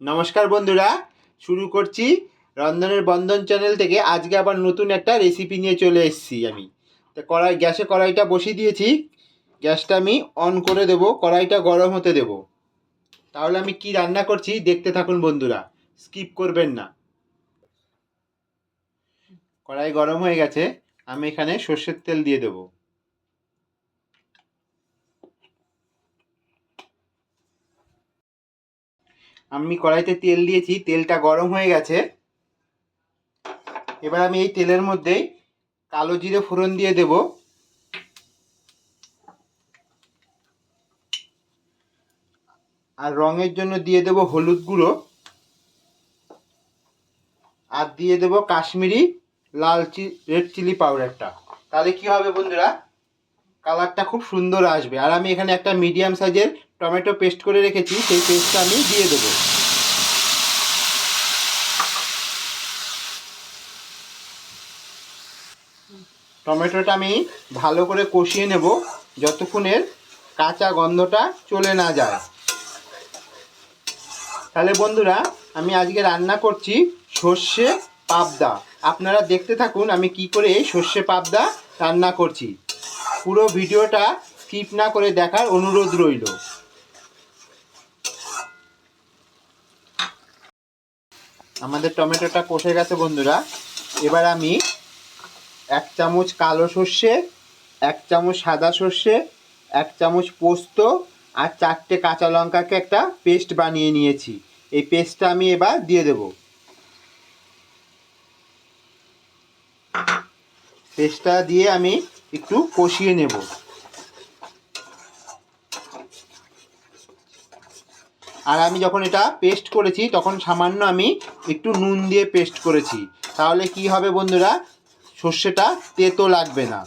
নমস্কার বন্ধুরা, শুরু করছি রন্ধনের বন্ধন চ্যানেল থেকে। আজকে আবার নতুন একটা রেসিপি নিয়ে চলে এসেছি আমি। তো কড়াই, গ্যাসে কড়াইটা বসিয়ে দিয়েছি। গ্যাসটা আমি অন করে দেব, কড়াইটা গরম হতে দেব। তাহলে আমি কি রান্না করছি দেখতে থাকুন বন্ধুরা স্কিপ করবেন না। কড়াই গরম হয়ে গেছে, আমি এখানে সর্ষের তেল দিয়ে দেবো। আমি কড়াইতে তেল দিয়েছি, তেলটা গরম হয়ে গেছে। এবার আমি এই তেলের মধ্যেই কালো জিরে ফোড়ন দিয়ে দেব। আর রঙের জন্য দিয়ে দেব হলুদ গুঁড়ো। আর দিয়ে দেব কাশ্মীরি লাল চি রেড চিলি পাউডারটা। তাহলে কি হবে বন্ধুরা? কালারটা খুব সুন্দর আসবে। আর আমি এখানে একটা মিডিয়াম সাইজের টমেটো পেস্ট করে রেখেছি, সেই পেস্টটা আমি দিয়ে দেবো। টমেটোটা আমি ভালো করে কষিয়ে নেব, যতক্ষণের কাঁচা গন্ধটা চলে না যায়। তাহলে বন্ধুরা, আমি আজকে রান্না করছি সর্ষে পাবদা। আপনারা দেখতে থাকুন আমি কি করে সর্ষে পাবদা রান্না করছি। পুরো ভিডিওটা স্কিপ না করে দেখার অনুরোধ রইল। আমাদের টমেটোটা কষে গেছে বন্ধুরা। এবার আমি এক চামচ কালো সর্ষে, এক চামচ সাদা সর্ষে, এক চামচ পোস্ত আর চারটে কাঁচা লঙ্কাকে একটা পেস্ট বানিয়ে নিয়েছি। এই পেস্টটা আমি এবার দিয়ে দেব। পেস্টটা দিয়ে আমি একটু কষিয়ে নেব। আর আমি যখন এটা পেস্ট করেছি, তখন সামান্য আমি একটু নুন দিয়ে পেস্ট করেছি। তাহলে কি হবে বন্ধুরা? সর্ষেটা তেতো লাগবে না।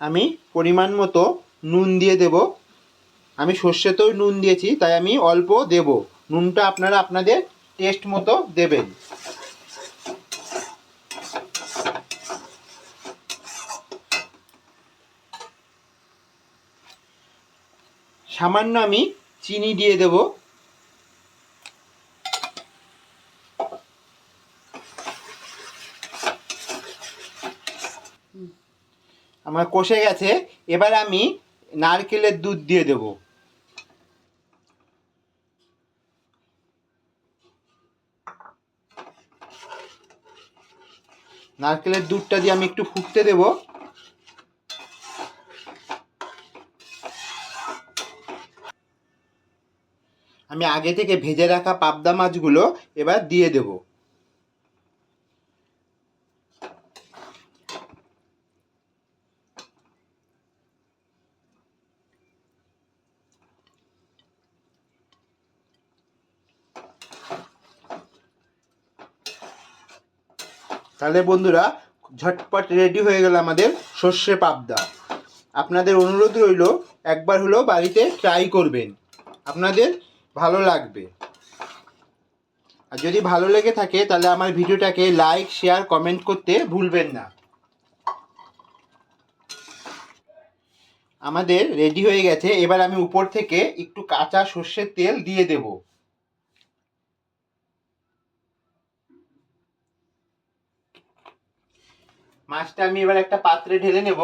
আমি পরিমাণ মতো নুন দিয়ে দেব। আমি সর্ষেতেও নুন দিয়েছি, তাই আমি অল্প দেব। নুনটা আপনারা আপনাদের টেস্ট মতো দেবেন। সামান্য আমি চিনি দিয়ে দেব। আমার কষে গেছে। এবার আমি নারকেলের দুধ দিয়ে দেব। নারকেলের দুধটা দিয়ে আমি একটু ফুটতে দেবো। আমি আগে থেকে ভেজে রাখা পাবদা মাছগুলো এবার দিয়ে দেব। তাহলে বন্ধুরা, ঝটপট রেডি হয়ে গেল আমাদের সর্ষে পাবদা। আপনাদের অনুরোধ রইল, একবার হলেও বাড়িতে ট্রাই করবেন। আপনাদের ভালো লাগবে। আর যদি ভালো লেগে থাকে, তাহলে আমার ভিডিওটাকে লাইক শেয়ার কমেন্ট করতে ভুলবেন না। আমাদের রেডি হয়ে গেছে। এবার আমি উপর থেকে একটু কাঁচা সর্ষের তেল দিয়ে দেব। মাছটা আমি এবার একটা পাত্রে ঢেলে নেব।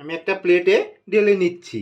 আমি একটা প্লেটে ঢেলে নিচ্ছি।